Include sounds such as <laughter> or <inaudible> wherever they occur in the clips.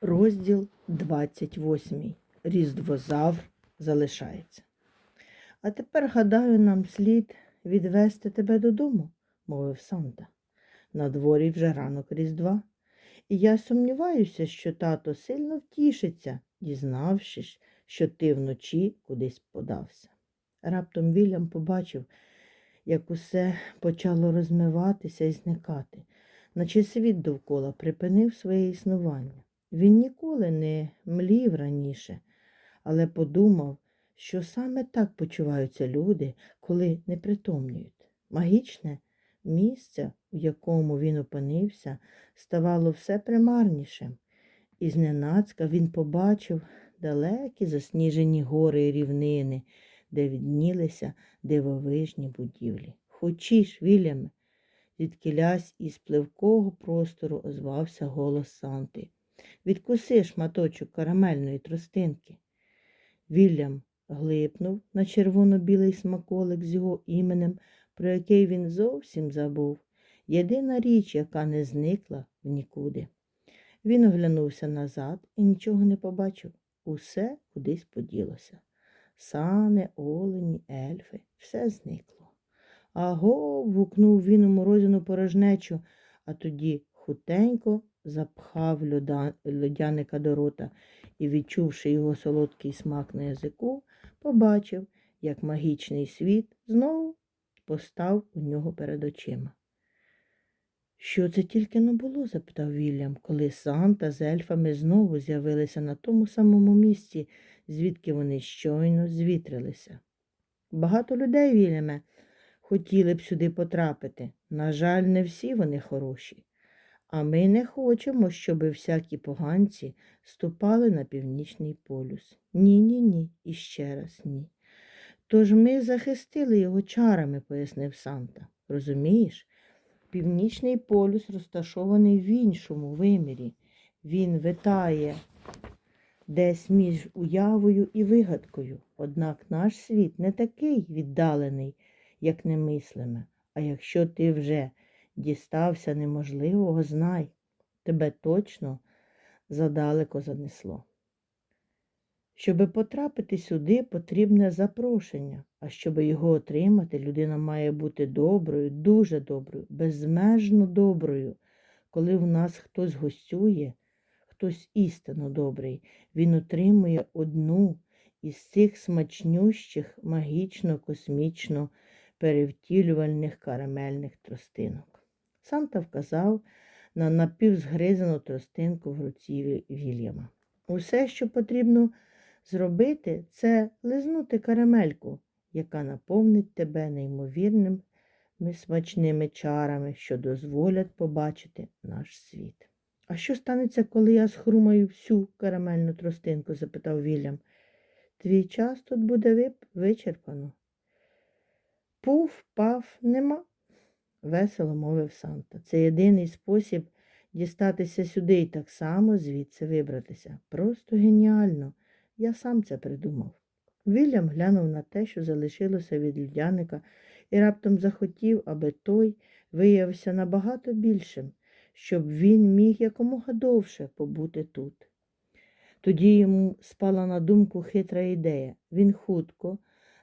Розділ 28. Різдвозавр залишається. А тепер, гадаю, нам слід відвести тебе додому, мовив Санта. На дворі вже ранок Різдва. І я сумніваюся, що тато сильно втішиться, дізнавшись, що ти вночі кудись подався. Раптом Вільям побачив, як усе почало розмиватися і зникати, наче світ довкола припинив своє існування. Він ніколи не млів раніше, але подумав, що саме так почуваються люди, коли не притомнюють. Магічне місце, в якому він опинився, ставало все примарнішим, і зненацька він побачив далекі засніжені гори і рівнини, де віднілися дивовижні будівлі. Хочеш, Вільяме, звідкилясь із пливкого простору озвався голос Санти. Відкуси шматочок карамельної тростинки. Вільям глипнув на червоно-білий смаколик з його іменем, про який він зовсім забув. Єдина річ, яка не зникла в нікуди. Він оглянувся назад і нічого не побачив. Усе кудись поділося. Сани, олені, ельфи, все зникло. Аго. гукнув він у морозину порожнечу, а тоді хутенько запхав льодяника до рота і, відчувши його солодкий смак на язику, побачив, як магічний світ знову постав у нього перед очима. Що це тільки не було? запитав Вільям, коли Санта з ельфами знову з'явилися на тому самому місці, звідки вони щойно звітрилися. Багато людей, Вільяме, хотіли б сюди потрапити. На жаль, не всі вони хороші. А ми не хочемо, щоб всякі поганці ступали на північний полюс. Ні, ні, ні, і ще раз ні. Тож ми захистили його чарами, пояснив Санта. Розумієш? Північний полюс розташований в іншому вимірі. Він витає десь між уявою і вигадкою. Однак наш світ не такий віддалений, як немислиме. А якщо ти вже дістався неможливого, знай, тебе точно задалеко занесло. Щоби потрапити сюди, потрібне запрошення, а щоб його отримати, людина має бути доброю, дуже доброю, безмежно доброю. Коли в нас хтось гостює, хтось істинно добрий, він отримує одну із цих смачнющих, магічно, космічно перевтілювальних карамельних тростинок. Санта вказав на напівзгризану тростинку в руці Вільяма. Усе, що потрібно зробити, це лизнути карамельку, яка наповнить тебе неймовірними смачними чарами, що дозволять побачити наш світ. А що станеться, коли я схрумаю всю карамельну тростинку? запитав Вільям. Твій час тут буде вичерпано. Пуф, паф, нема, весело мовив Санта. Це єдиний спосіб дістатися сюди і так само звідси вибратися. Просто геніально. Я сам це придумав. Вільям глянув на те, що залишилося від людяника, і раптом захотів, аби той виявився набагато більшим, щоб він міг якомога довше побути тут. Тоді йому спала на думку хитра ідея. Він хутко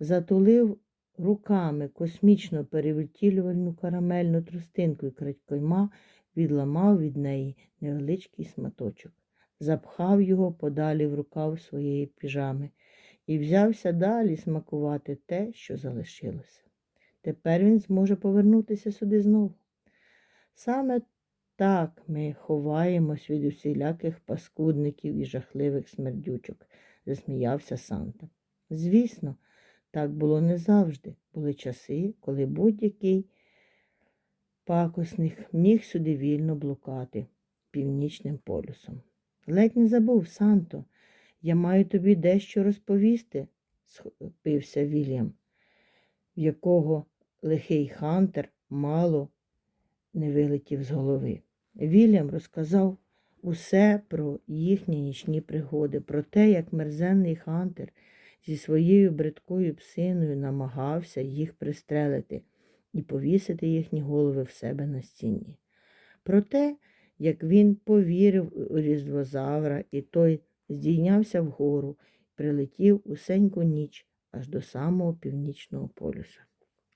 затулив руками космічно перевтілювальну карамельну тростинку і крадькойма відламав від неї невеличкий сматочок, запхав його подалі в рукав своєї піжами і взявся далі смакувати те, що залишилося. Тепер він зможе повернутися сюди знову. Саме так ми ховаємось від усіляких паскудників і жахливих смердючок, засміявся Санта. Звісно, так було не завжди. Були часи, коли будь-який пакосник міг сюди вільно блукати північним полюсом. Ледь не забув, Санто, я маю тобі дещо розповісти, схопився Вільям, в якого лихий Хантер мало не вилетів з голови. Вільям розказав усе про їхні нічні пригоди, про те, як мерзенний Хантер зі своєю бридкою псиною намагався їх пристрелити і повісити їхні голови в себе на стіні. Про те, як він повірив у різдвозавра, і той здійнявся вгору, прилетів усеньку ніч аж до самого північного полюса.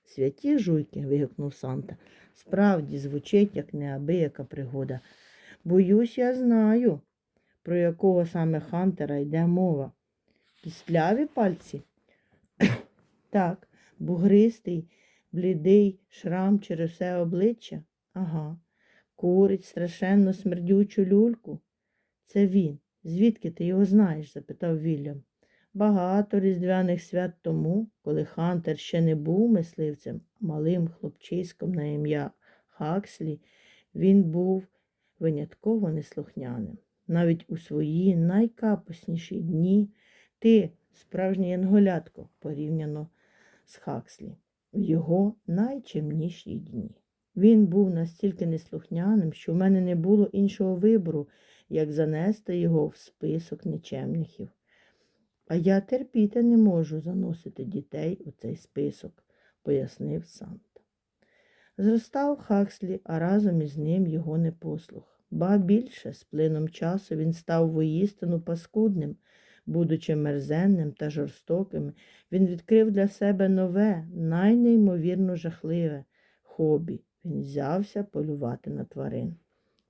Святі жуйки. вигукнув Санта. Справді звучить, як неабияка пригода. Боюсь, я знаю, про якого саме Хантера йде мова. Пістляві пальці? <coughs> так, бугристий, блідий шрам через все обличчя. Ага. Курить страшенно смердючу люльку. Це він. Звідки ти його знаєш? запитав Вільям. Багато різдвяних свят тому, коли Хантер ще не був мисливцем, малим хлопчиськом на ім'я Хакслі, він був винятково неслухняним. Навіть у свої найкапосніші дні ти, справжнє янголятко, порівняно з Хакслі, в його найчемніші дні. Він був настільки неслухняним, що в мене не було іншого вибору, як занести його в список нечемнихів. А я терпіти не можу заносити дітей у цей список, пояснив Санта. Зростав Хакслі, а разом із ним його непослух. Ба більше, з плином часу він став воїстину паскудним, будучи мерзенним та жорстоким, він відкрив для себе нове, найнеймовірно жахливе хобі. Він взявся полювати на тварин.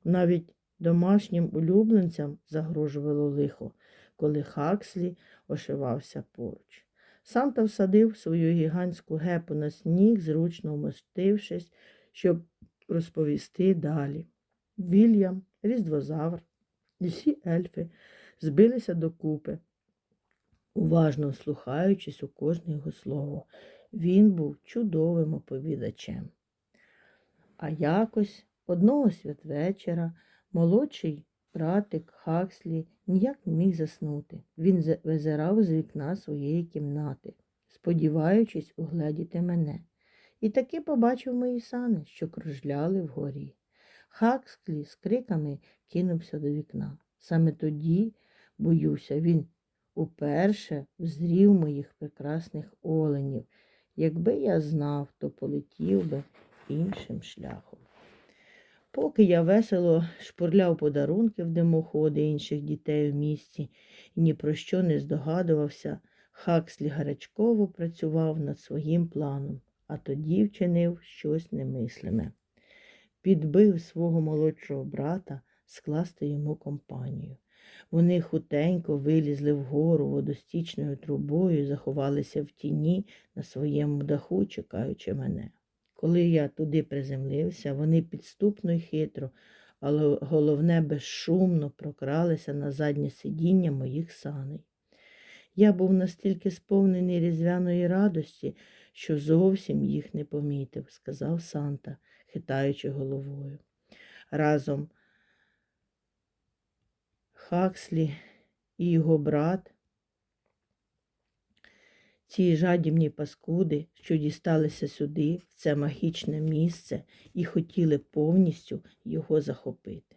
Навіть домашнім улюбленцям загрожувало лихо, коли Хакслі ошивався поруч. Санта всадив свою гігантську гепу на сніг, зручно вмостившись, щоб розповісти далі. Вільям, різдвозавр і всі ельфи збилися докупи, уважно слухаючись у кожне його слово. Він був чудовим оповідачем. А якось одного святвечора молодший братик Хакслі ніяк не міг заснути. Він визирав з вікна своєї кімнати, сподіваючись угледіти мене. І таки побачив мої сани, що кружляли вгорі. Хакслі з криками кинувся до вікна. Саме тоді, боюся, він уперше взрів моїх прекрасних оленів. Якби я знав, то полетів би іншим шляхом. Поки я весело шпурляв подарунки в димоходи інших дітей в місті і ні про що не здогадувався, Хакслі гарячково працював над своїм планом, а тоді вчинив щось немислиме. Підбив свого молодшого брата скласти йому компанію. Вони хутенько вилізли вгору водостічною трубою і заховалися в тіні на своєму даху, чекаючи мене. Коли я туди приземлився, вони підступно й хитро, але головне безшумно прокралися на заднє сидіння моїх саней. Я був настільки сповнений різдвяної радості, що зовсім їх не помітив, сказав Санта, хитаючи головою. Разом Хакслі і його брат ці жадібні паскуди, що дісталися сюди, в це магічне місце, і хотіли повністю його захопити.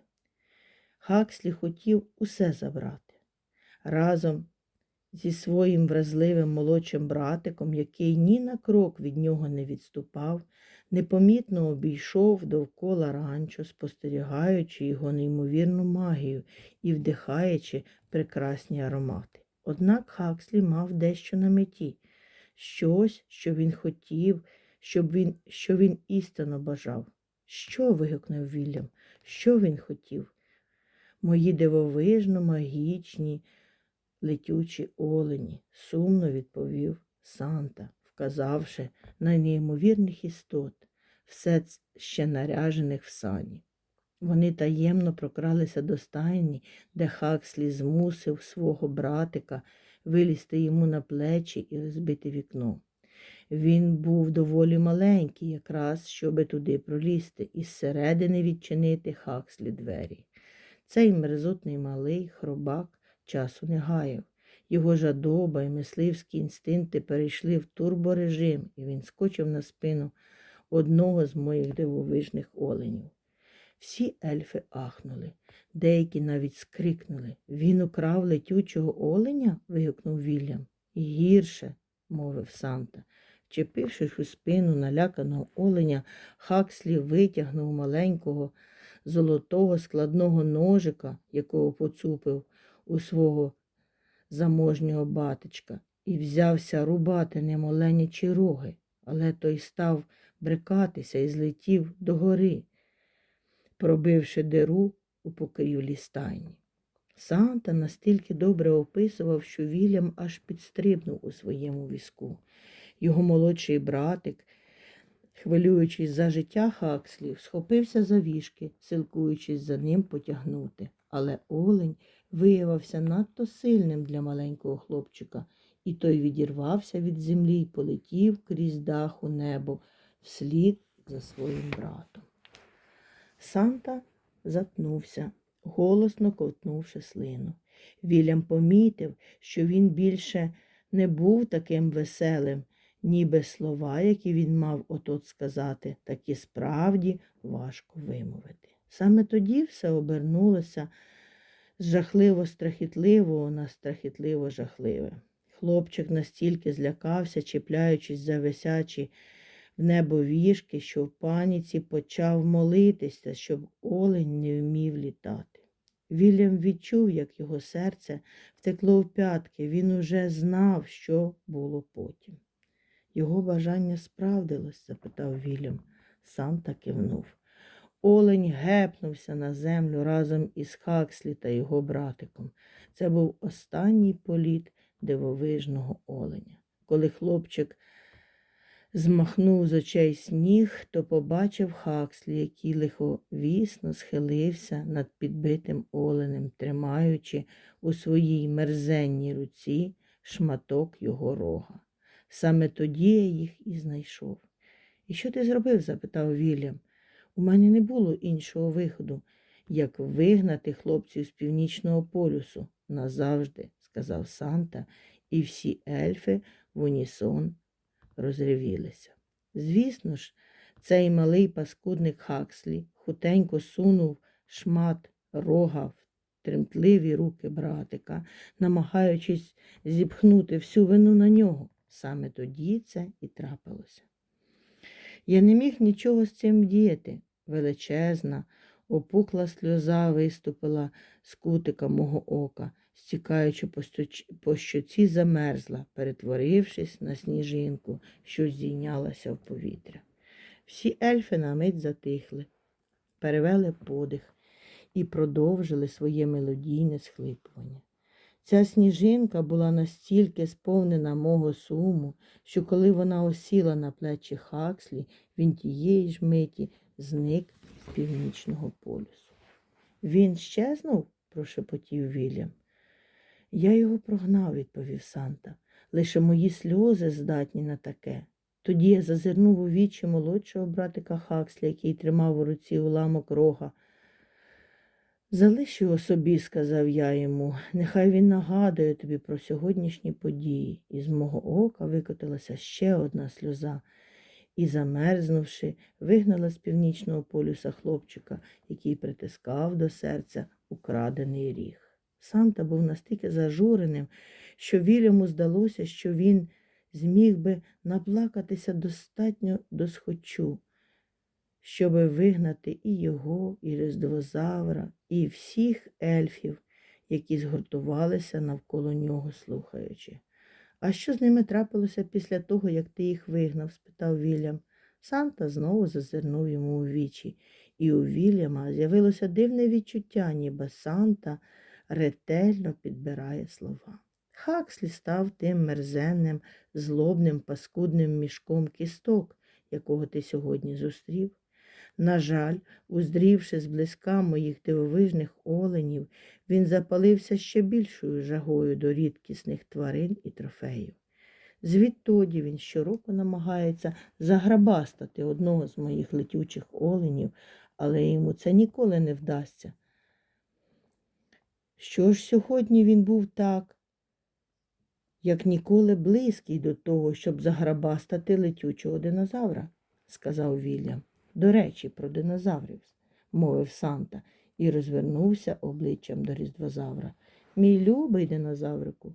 Хакслі хотів усе забрати. Разом зі своїм вразливим молодшим братиком, який ні на крок від нього не відступав, непомітно обійшов довкола ранчо, спостерігаючи його неймовірну магію і вдихаючи прекрасні аромати. Однак Хакслі мав дещо на меті щось, що він хотів, щоб він, що він істинно бажав. Що? вигукнув Вільям. Що він хотів? Мої дивовижно магічні летючі олені, сумно відповів Санта, вказавши на неймовірних істот, все ще наряжених в сані. Вони таємно прокралися до стайні, де Хакслі змусив свого братика вилізти йому на плечі і розбити вікно. Він був доволі маленький, якраз щоби туди пролізти і зсередини відчинити Хакслі двері. Цей мерзотний малий хробак часу не гаяв. Його жадоба і мисливські інстинкти перейшли в турборежим, і він скочив на спину одного з моїх дивовижних оленів. Всі ельфи ахнули, деякі навіть скрикнули. Він украв летючого оленя? вигукнув Вільям. Гірше, мовив Санта. Вчепившись у спину наляканого оленя, Хакслі витягнув маленького золотого складного ножика, якого поцупив у свого заможнього батечка, і взявся рубати ним оленячі роги, але той став брикатися і злетів догори, пробивши диру у покрівлі стайні. Санта настільки добре описував, що Вільям аж підстрибнув у своєму візку. Його молодший братик, хвилюючись за життя Хакслів, схопився за віжки, силкуючись за ним потягнути. Але олень виявився надто сильним для маленького хлопчика, і той відірвався від землі і полетів крізь дах у небо вслід за своїм братом. Санта затнувся, голосно ковтнувши слину. Вільям помітив, що він більше не був таким веселим, ніби слова, які він мав отот сказати, такі справді важко вимовити. Саме тоді все обернулося з жахливо страхітливого на страхітливо жахливе. Хлопчик настільки злякався, чіпляючись за висячі в небо віжки, що в паніці почав молитися, щоб олень не вмів літати. Вільям відчув, як його серце втекло в п'ятки. Він уже знав, що було потім. Його бажання справдилось? запитав Вільям. Санта кивнув. Олень гепнувся на землю разом із Хакслі та його братиком. Це був останній політ дивовижного оленя. Коли хлопчик змахнув з очей сніг, то побачив Хакслі, який лиховісно схилився над підбитим оленем, тримаючи у своїй мерзенній руці шматок його рога. Саме тоді я їх і знайшов. І що ти зробив? запитав Вільям. У мене не було іншого виходу, як вигнати хлопців з північного полюсу назавжди, сказав Санта, і всі ельфи в унісон розревілися. Звісно ж, цей малий паскудник Хакслі хутенько сунув шмат рога в тремтливі руки братика, намагаючись зіпхнути всю вину на нього. Саме тоді це і трапилося. Я не міг нічого з цим діяти. Величезна, опукла сльоза виступила з кутика мого ока, стікаючи по, щоці замерзла, перетворившись на сніжинку, що здійнялася в повітря. Всі ельфи на мить затихли, перевели подих і продовжили своє мелодійне схлипування. Ця сніжинка була настільки сповнена мого суму, що коли вона осіла на плечі Хакслі, він тієї ж миті зник з північного полюсу. Він щезнув? прошепотів Вільям. Я його прогнав, відповів Санта. Лише мої сльози здатні на таке. Тоді я зазирнув у вічі молодшого братика Хакслі, який тримав у руці уламок рога. Залиш його собі, сказав я йому, нехай він нагадує тобі про сьогоднішні події. І з мого ока викотилася ще одна сльоза і, замерзнувши, вигнала з північного полюса хлопчика, який притискав до серця украдений ріг. Санта був настільки зажуреним, що Вільяму здалося, що він зміг би наплакатися достатньо досхочу, щоби вигнати і його, і різдвозавра, і всіх ельфів, які згуртувалися навколо нього, слухаючи. А що з ними трапилося після того, як ти їх вигнав? спитав Вільям. Санта знову зазирнув йому у вічі, і у Вільяма з'явилося дивне відчуття, ніби Санта ретельно підбирає слова. Хакслі став тим мерзенним, злобним, паскудним мішком кісток, якого ти сьогодні зустрів. На жаль, уздрівши зблизька моїх дивовижних оленів, він запалився ще більшою жагою до рідкісних тварин і трофеїв. Звідтоді він щороку намагається заграбастати одного з моїх летючих оленів, але йому це ніколи не вдасться. Що ж сьогодні він був так, як ніколи близький до того, щоб заграбастати летючого динозавра, сказав Вільям. До речі, про динозаврів, мовив Санта і розвернувся обличчям до різдвозавра. Мій любий динозаврику,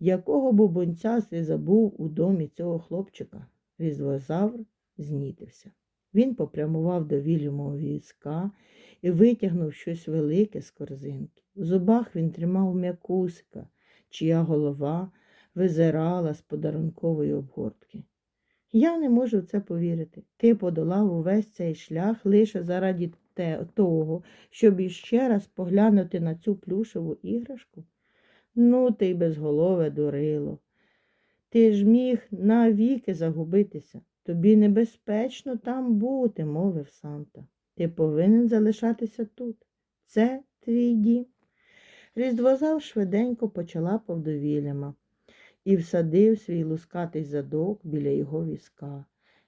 якого бубонця ти забув у домі цього хлопчика? Різдвозавр знітився. Він попрямував до Вільямового війська і витягнув щось велике з корзинки. В зубах він тримав м'якусика, чия голова визирала з подарункової обгортки. Я не можу в це повірити. Ти подолав увесь цей шлях лише заради те, того, щоб іще раз поглянути на цю плюшеву іграшку? Ну, ти й безголове дурило. Ти ж міг навіки загубитися. Тобі небезпечно там бути, мовив Санта. Ти повинен залишатися тут. Це твій дім. Різдвозав швиденько почалапав до Вільяма і всадив свій лускатий задок біля його візка,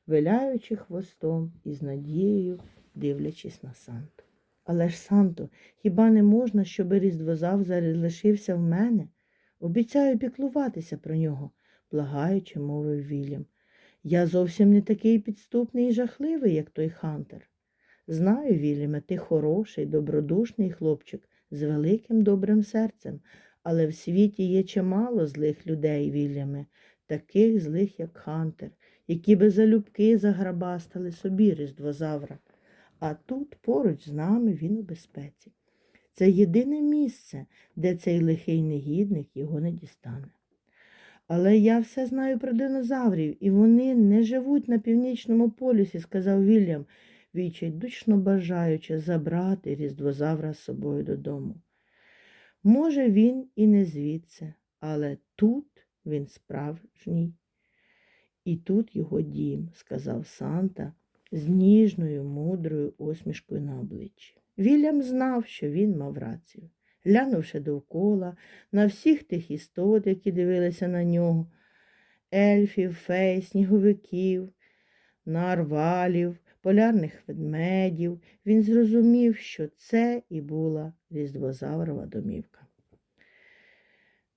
виляючи хвостом і з надією дивлячись на Санту. Але ж, Санто, хіба не можна, щоб різдвозав залишився в мене? Обіцяю піклуватися про нього, благаючи, мовив Вільям. Я зовсім не такий підступний і жахливий, як той Хантер. Знаю, Вільяме, ти хороший, добродушний хлопчик з великим добрим серцем, але в світі є чимало злих людей, Вільяме, таких злих, як Хантер, які би залюбки заграбастали собі різдвозавра. А тут поруч з нами він у безпеці. Це єдине місце, де цей лихий негідник його не дістане. Але я все знаю про динозаврів, і вони не живуть на північному полюсі, сказав Вільям, відчайдушно бажаючи забрати різдвозавра з собою додому. Може, він і не звідси, але тут він справжній. І тут його дім, сказав Санта з ніжною, мудрою усмішкою на обличчі. Вільям знав, що він мав рацію. Глянувши довкола на всіх тих істот, які дивилися на нього, ельфів, фей, сніговиків, нарвалів, полярних ведмедів, він зрозумів, що це і була різдвозаврова домівка.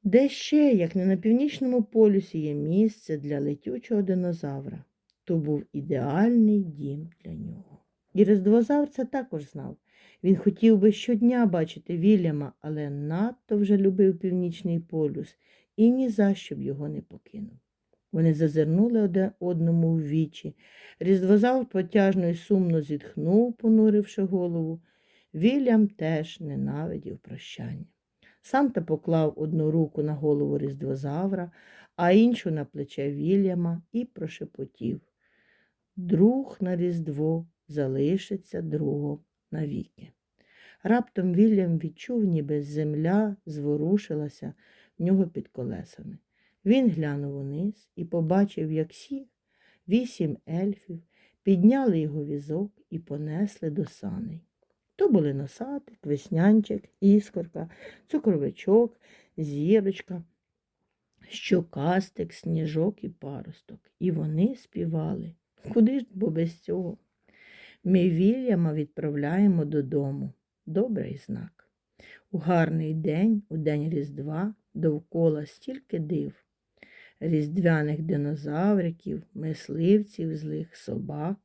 Де ще, як не на північному полюсі, є місце для летючого динозавра, то був ідеальний дім для нього. І різдвозавр це також знав. Він хотів би щодня бачити Вільяма, але надто вже любив північний полюс і ні за що б його не покинув. Вони зазирнули один одному в вічі. Різдвозавр протяжно й сумно зітхнув, понуривши голову. Вільям теж ненавидів прощання. Санта поклав одну руку на голову різдвозавра, а іншу на плече Вільяма і прошепотів. Друг на різдво залишиться другом навіки. Раптом Вільям відчув, ніби земля зворушилася в нього під колесами. Він глянув униз і побачив, як всі вісім ельфів підняли його візок і понесли до саней. То були носатик, веснянчик, іскорка, цукровичок, зірочка, щокастик, сніжок і паросток. І вони співали. Куди ж бо без цього? Ми Вільяма відправляємо додому. Добрий знак. У гарний день, у день Різдва, довкола стільки див. Різдвяних динозавриків, мисливців, злих собак.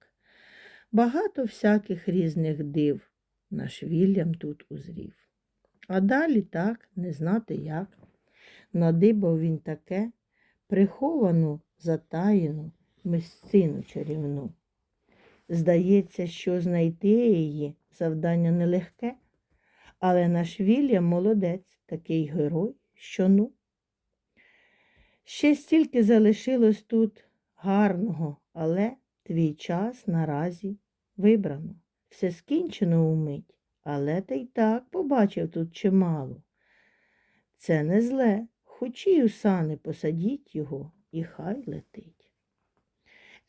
Багато всяких різних див наш Вільям тут узрів. А далі так, не знати як. Надибав він таке приховану, затаєну мисцину чарівну. Здається, що знайти її завдання нелегке, але наш Вільям молодець, такий герой, що ну. Ще стільки залишилось тут гарного, але твій час наразі вибрано. Все скінчено умить, але ти й так побачив тут чимало. Це не зле, хочі у сани посадіть його, і хай летить.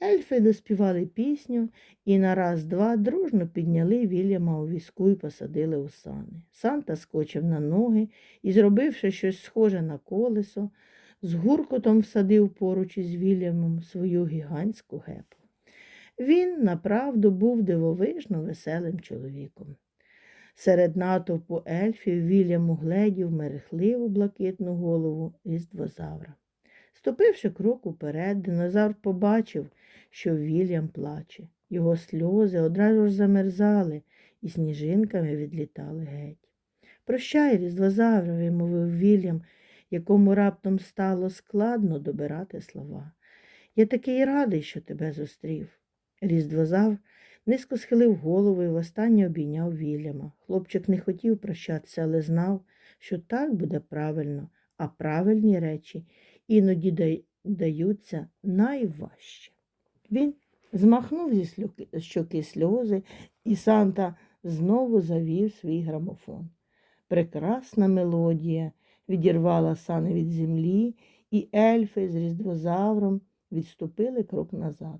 Ельфи доспівали пісню і на раз-два дружно підняли Вільяма у візку і посадили у сани. Санта скочив на ноги і, зробивши щось схоже на колесо, з гуркотом всадив поруч із Вільямом свою гігантську гепу. Він направду був дивовижно веселим чоловіком. Серед натовпу ельфів Вільям угледів мерехливу блакитну голову різдвозавра. Ступивши крок уперед, динозавр побачив, що Вільям плаче. Його сльози одразу ж замерзали і сніжинками відлітали геть. Прощай, різдвозавр, вимовив Вільям, якому раптом стало складно добирати слова. Я такий радий, що тебе зустрів. Різдвозавр Низько схилив голову і востаннє обійняв Вільяма. Хлопчик не хотів прощатися, але знав, що так буде правильно, а правильні речі іноді даються найважче. Він змахнув зі щоки сльози, і Санта знову завів свій грамофон. Прекрасна мелодія відірвала сани від землі, і ельфи з різдвозавром відступили крок назад.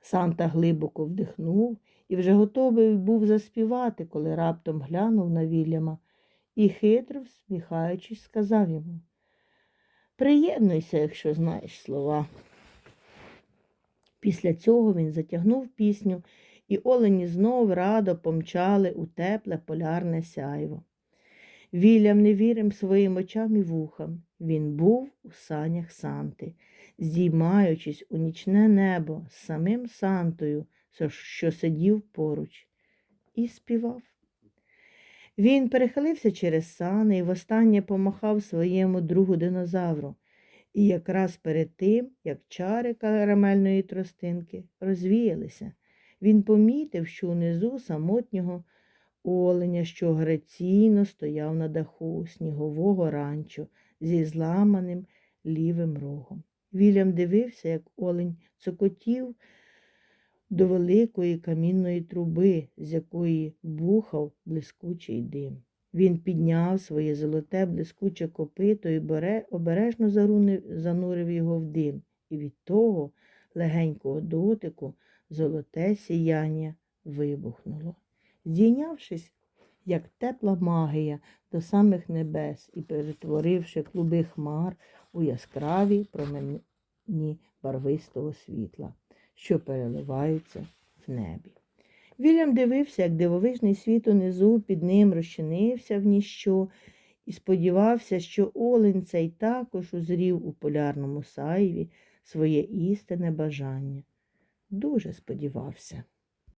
Санта глибоко вдихнув і вже готовий був заспівати, коли раптом глянув на Вільяма і, хитро всміхаючись, сказав йому Приєднуйся, якщо знаєш слова. Після цього він затягнув пісню, і олені знов радо помчали у тепле полярне сяйво. Вільям не вірив своїм очам і вухам. Він був у санях Санти, здіймаючись у нічне небо з самим Сантою, що сидів поруч, і співав. Він перехилився через сани і востаннє помахав своєму другу динозавру. І якраз перед тим, як чари карамельної тростинки розвіялися, він помітив, що унизу самотнього оленя, що граційно стояв на даху снігового ранчо зі зламаним лівим рогом. Вільям дивився, як олень цокотів до великої камінної труби, з якої бухав блискучий дим. Він підняв своє золоте блискуче копито і бере- обережно зарунив- занурив його в дим, і від того легенького дотику золоте сіяння вибухнуло. Здійнявшись, як тепла магія до самих небес і перетворивши клуби хмар у яскраві промені барвистого світла, що переливаються в небі. Вільям дивився, як дивовижний світ унизу під ним розчинився в ніщо, і сподівався, що олень цей також узрів у полярному сайві своє істинне бажання. Дуже сподівався.